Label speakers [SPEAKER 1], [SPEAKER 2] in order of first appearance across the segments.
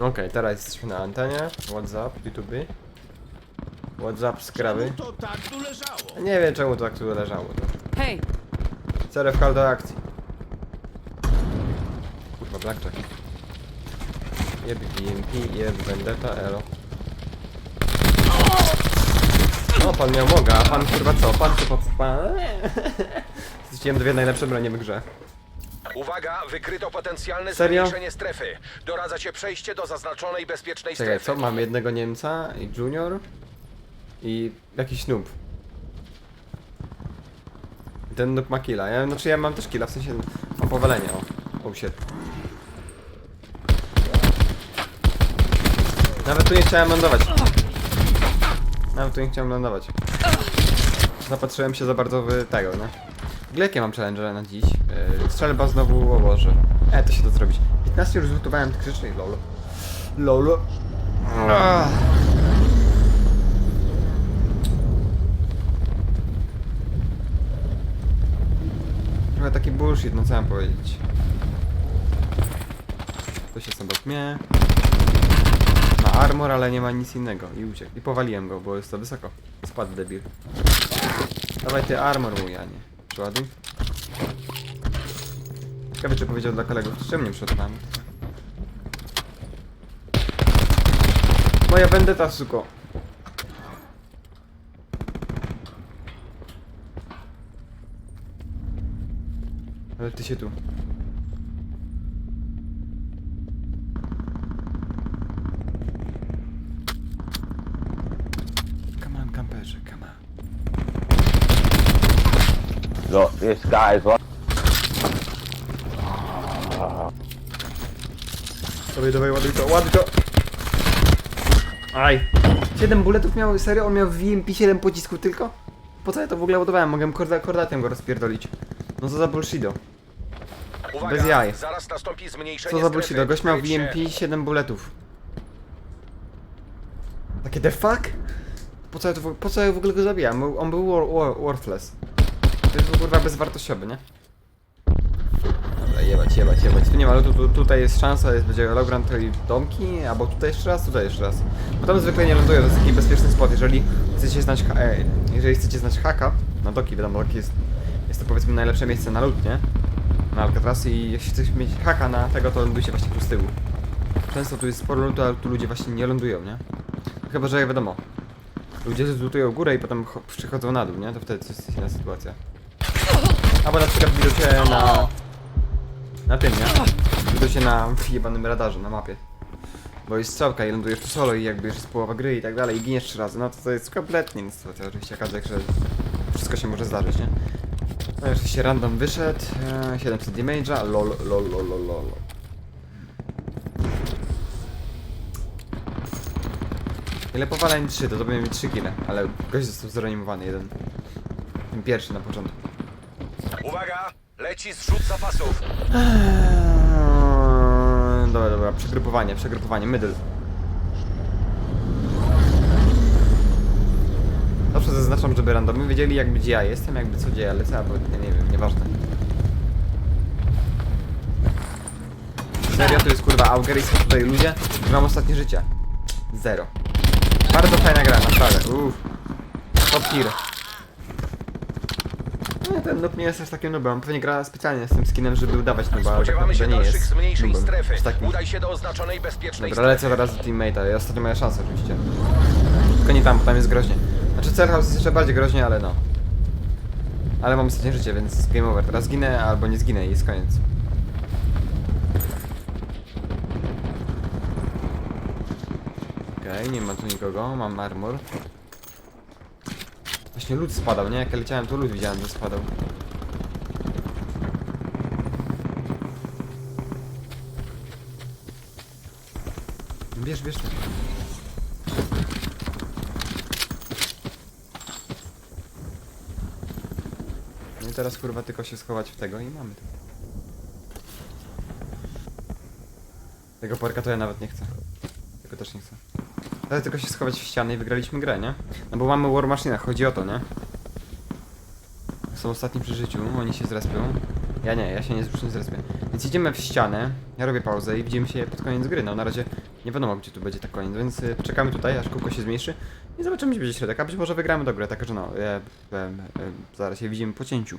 [SPEAKER 1] Okej, teraz jesteśmy na antenie. WhatsApp, YouTube. WhatsApp z krawy.
[SPEAKER 2] To tak tu leżało.
[SPEAKER 1] Nie wiem czemu to tak tu leżało. To.
[SPEAKER 3] Hey,
[SPEAKER 1] CRF call do akcji. Kurwa, blackjack. Jeb BMP, jeb Vendetta, elo. O, pan miał moga, a pan kurwa co? Pan co pod... Pan... Zrzuciłem dwie najlepsze bronie w grze.
[SPEAKER 4] Uwaga, wykryto potencjalne
[SPEAKER 1] Serio?
[SPEAKER 4] zmniejszenie strefy. Doradza cię przejście do zaznaczonej bezpiecznej
[SPEAKER 1] Czekaj,
[SPEAKER 4] strefy.
[SPEAKER 1] co? Mamy jednego Niemca i Junior i jakiś noob. Ten noob ma killa. Ja, znaczy ja mam też killa, w sensie mam powalenie, o. Oh shit. Nawet tu nie chciałem lądować. Nawet tu nie chciałem lądować. Zapatrzyłem się za bardzo w tego, nie? Jakie mam challenge na dziś? Yy, strzelba znowu o Boże. E, to się da zrobić. 15 już zlutowałem krzycznie, lol. Lol. Ah. Trochę taki bullshit, no co mam powiedzieć. To się obok mnie. Ma armor, ale nie ma nic innego. I uciekł. I powaliłem go, bo jest to wysoko. Spadł debil. Dawaj ty armor mój, a nie. Przeładuj. Ciekawe czy powiedział dla kolegów, czemu nie przeładowałem. Moja vendetta, suko. Ale ty się tu. Come on, kamperze, come on.
[SPEAKER 5] Look, this guy's like.
[SPEAKER 1] Dawaj, dawaj, ładuj to, ładuj to! Aj! 7 bulletów miał, serio? On miał w VMP 7 pocisków tylko? Po co ja to w ogóle ładowałem? Mogłem korda, kordatem go rozpierdolić. No co za bullshido.
[SPEAKER 4] Uwaga,
[SPEAKER 1] bez jaj.
[SPEAKER 4] zaraz nastąpi zmniejszenie
[SPEAKER 1] Co za bullshido? Gość miał
[SPEAKER 4] Wejdźcie.
[SPEAKER 1] VMP 7 bulletów. Takie the fuck? Po co ja, to, w- po co ja w ogóle go zabijam? Był- On był wor, wor, worthless. To jest kurwa bezwartościowy, nie? Dobra, jebać, jebać, jebać. Tu nie ma, ale tu, tu, tutaj jest szansa, jest, będzie Logrand i domki, albo tutaj jeszcze raz, tutaj jeszcze raz. Bo tam zwykle nie lądują, to jest taki bezpieczny spot. Jeżeli chcecie znać, ha- e, jeżeli chcecie znać haka, na doki wiadomo, doki jest, jest to powiedzmy najlepsze miejsce na lód, nie? Na Alcatraz i jeśli chcecie mieć haka na tego, to lądujcie właśnie tu z tyłu. Często tu jest sporo lutu, ale tu ludzie właśnie nie lądują, nie? Chyba, że wiadomo, ludzie zlutują górę i potem cho- przychodzą na dół, nie? To wtedy to jest inna sytuacja. Albo na przykład widucie na... Na tym, nie? Widucie na jebanym radarze, na mapie. Bo jest strzałka i lądujesz tu solo i jakby już jest połowa gry i tak dalej i giniesz trzy razy, no to to jest kompletnie inna sytuacja. Oczywiście każdy, że wszystko się może zdarzyć, nie? No i oczywiście random wyszedł, e, 700 damage'a, lol, lol, lol, lol, lol. Ile powalań 3, to to będzie 3 kile, ale gość został zreanimowany, jeden. Ten pierwszy na początku.
[SPEAKER 4] Uwaga, leci zrzut zapasów.
[SPEAKER 1] Eee, Dobra, dobra, przegrupowanie, przegrupowanie, middle. Zawsze zaznaczam, żeby randomy wiedzieli jakby gdzie ja jestem, jakby co dzieje, ale co, bo nie, nie wiem, nieważne. Serio, to jest kurwa Auger i są tutaj ludzie, i mam ostatnie życie. Zero. Bardzo fajna gra, naprawdę, uff. Top tier. No ten noob nie jest aż takim noobem, on pewnie gra specjalnie z tym skinem, żeby udawać nooba, ale tak
[SPEAKER 4] Spodziewamy się
[SPEAKER 1] naprawdę nie
[SPEAKER 4] dalszych
[SPEAKER 1] jest
[SPEAKER 4] zmniejszeń
[SPEAKER 1] noobem.
[SPEAKER 4] strefy.
[SPEAKER 1] Aż takim.
[SPEAKER 4] Udaj się do oznaczonej bezpiecznej
[SPEAKER 1] Dobra, lecę teraz do teammate'a, ja ostatnio moja szansa oczywiście. Tylko nie tam, bo tam jest groźnie. Znaczy Cerhouse jest jeszcze bardziej groźnie, ale no. Ale mam ostatnie życie, więc game over. Teraz zginę albo nie zginę i jest koniec. Okej, nie ma tu nikogo, mam armor. Właśnie lód spadał, nie? Jak ja leciałem, to lód widziałem, że spadał. Bierz, bierz to. No i teraz kurwa tylko się schować w tego i mamy to. Tego parka to ja nawet nie chcę. Tego też nie chcę. Teraz tylko się schować w ścianę i wygraliśmy grę, nie? No bo mamy War Machine, chodzi o to, nie? Są ostatni przy życiu, oni się zrespią. Ja nie, ja się nie, już nie zrespię. Więc idziemy w ścianę, ja robię pauzę i widzimy się pod koniec gry. No na razie nie wiadomo gdzie tu będzie tak koniec, więc y, czekamy tutaj, aż kółko się zmniejszy i zobaczymy gdzie będzie środek, a być może wygramy do gry, także no, e, e, e, zaraz się widzimy po cięciu.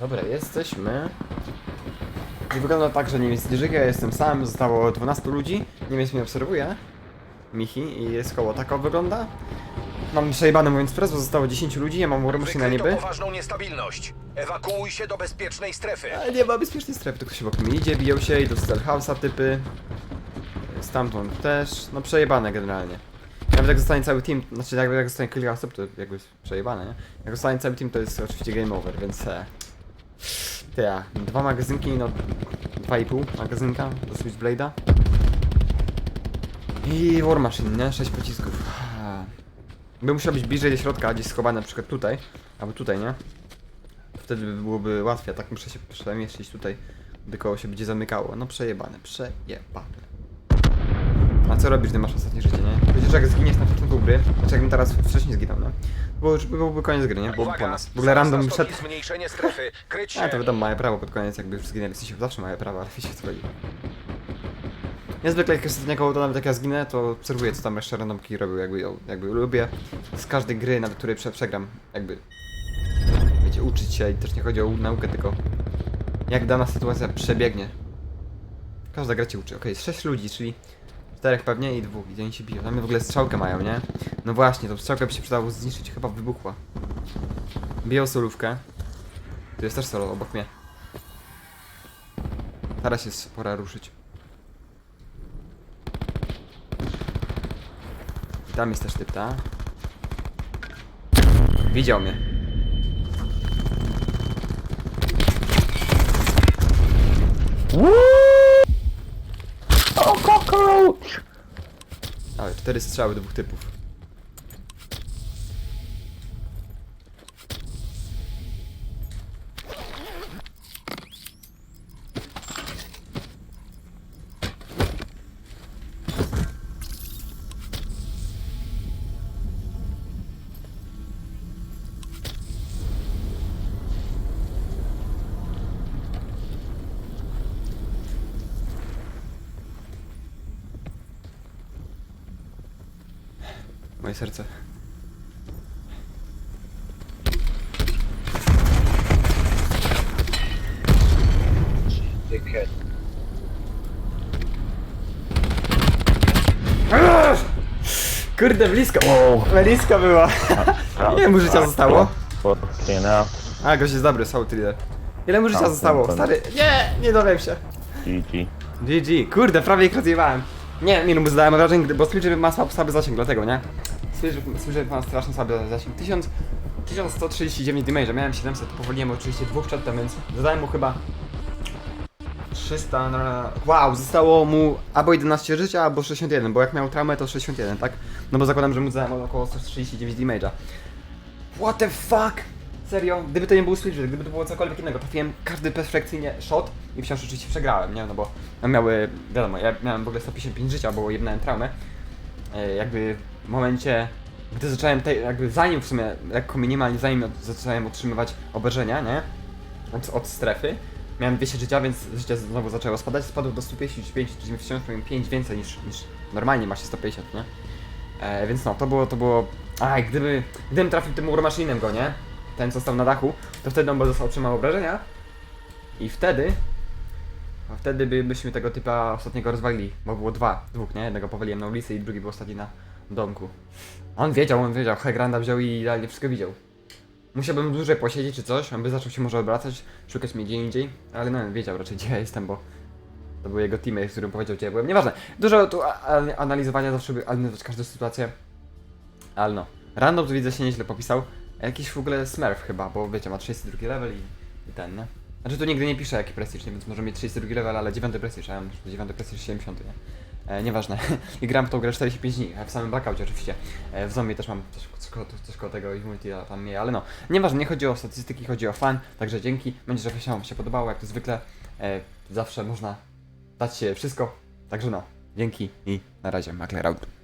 [SPEAKER 1] Dobra, jesteśmy. I wygląda tak, że Niemiec nie żyje, ja jestem sam, zostało 12 ludzi, Niemiec mnie obserwuje, Michi, i jest koło, tak o wygląda. Mam przejebane mówiąc wprost, bo zostało 10 ludzi, ja mam warmuszy na niby.
[SPEAKER 4] poważną niestabilność. Ewakuuj się do bezpiecznej strefy.
[SPEAKER 1] Ale nie ma bezpiecznej strefy, tylko się wokół mnie idzie, biją się, idą z House'a typy. Stamtąd też, no przejebane generalnie. Nawet jak zostanie cały team, znaczy jakby jak zostanie kilka osób, to jakby jest przejebane, nie? Jak zostanie cały team, to jest oczywiście game over, więc... E, ja, dwa magazynki, no... Dwa i pół magazynka do Switchblade'a. I War Machine, nie? Sześć pocisków. Ah. By musiał być bliżej do środka, gdzieś schowany na przykład tutaj, albo tutaj, nie? Wtedy by byłoby łatwiej, a tak muszę się przemieszczyć tutaj, gdy koło się będzie zamykało. No przejebane, przejebane. A co robisz, gdy masz ostatnie życie, nie? Że jak zginiesz na początku gry, znaczy jakbym teraz wcześniej zginął, no? Bo już byłby koniec gry, nie? Byłoby po nas. W ogóle random przed...
[SPEAKER 4] zmniejszenie strefy. Kryć się.
[SPEAKER 1] A to wiadomo, mają prawo pod koniec, jakby już zginęli. W sensie zawsze mają prawo, ale wiecie co chodzi. Niezwykle jak to nawet jak ja zginę, to obserwuję co tam jeszcze randomki robił, jakby, jakby lubię z każdej gry, nawet której prze, przegram, jakby wiecie, uczyć się i też nie chodzi o naukę, tylko jak dana sytuacja przebiegnie. Każda gra cię uczy. Okej, jest 6 ludzi, czyli czterech pewnie i dwóch, i oni się biją. Tam w ogóle strzałkę mają, nie? No właśnie, tą strzałkę by się przydało zniszczyć, chyba wybuchła. Biją solówkę. Tu jest też solo obok mnie. Teraz jest pora ruszyć. Tam jest też typ, ta? Widział mnie.
[SPEAKER 5] Oh, cockroach!
[SPEAKER 1] Ale cztery strzały dwóch typów. Moje serce. Kurde, blisko! Blisko była! Ile mu życia zostało?
[SPEAKER 5] Fucking hell.
[SPEAKER 1] A, gość jest dobry, Soul Thriller. Ile mu życia zostało? Stary, nie, nie dowiem się.
[SPEAKER 5] GG.
[SPEAKER 1] GG, kurde, prawie ich rozjebałem. Nie, nie bo zdałem wrażenie, bo Switcher ma słab, słaby zasięg, dlatego, nie? Switcher, Switcher ma strasznie słaby zasięg. 1000, 1139 damage, miałem 700, powoliłem oczywiście dwóch przedtem, więc zadałem mu chyba 300 na... Wow, zostało mu albo 11 życia, albo 61, bo jak miał traumę to 61, tak? No bo zakładam, że mu zadałem około 139 damage'a. What the fuck? Serio? Gdyby to nie był Switch, gdyby to było cokolwiek innego, trafiłem każdy perfekcyjnie shot i wciąż oczywiście przegrałem, nie? No bo miały, wiadomo, ja miałem w ogóle 155 życia, bo jednałem traumę. E, jakby momencie, gdy zacząłem, te, jakby zanim w sumie, lekko minimalnie, zanim zacząłem otrzymywać obrażenia, nie? Od, od strefy, miałem 200 życia, więc życie znowu zaczęło spadać, spadło do 155, czyli wciąż miałem 5 więcej niż, niż normalnie ma się 150, nie? E, więc no, to było, to było... A, i gdyby, gdybym trafił tym War Machine'em go, nie? Ten, co stał na dachu, to wtedy on by został otrzymał obrażenia. I wtedy... A wtedy by, byśmy tego typa ostatniego rozwalili, bo było dwa, dwóch, nie? Jednego powaliłem na ulicy i drugi był ostatni na domku. On wiedział, on wiedział, Hegranda wziął i idealnie wszystko widział. Musiałbym dłużej posiedzieć czy coś, on by zaczął się może obracać, szukać mnie gdzie indziej, ale no, wiedział raczej gdzie ja jestem, bo to był jego teammate, z którym powiedział gdzie ja byłem. Nieważne, dużo tu analizowania, zawsze analizować każdą sytuację. Ale no, random to widzę się nieźle popisał. Jakiś w ogóle smurf chyba, bo wiecie, ma 32 level i, i ten, nie? Znaczy tu nigdy nie pisze jaki prestiż, nie? więc może mieć 32 level, ale 9 prestiż, a ja mam 9 prestiż 70, nie? E, nieważne. I gram w tą grę 45 dni, w samym blackoutie oczywiście. E, w zombie też mam coś, coś, coś koło tego i w multi tam mniej, ale no. Nieważne, nie chodzi o statystyki, chodzi o fan, także dzięki. Będzie, że wam się podobało, jak to zwykle. E, zawsze można dać się wszystko, także no. Dzięki i na razie, Makler out.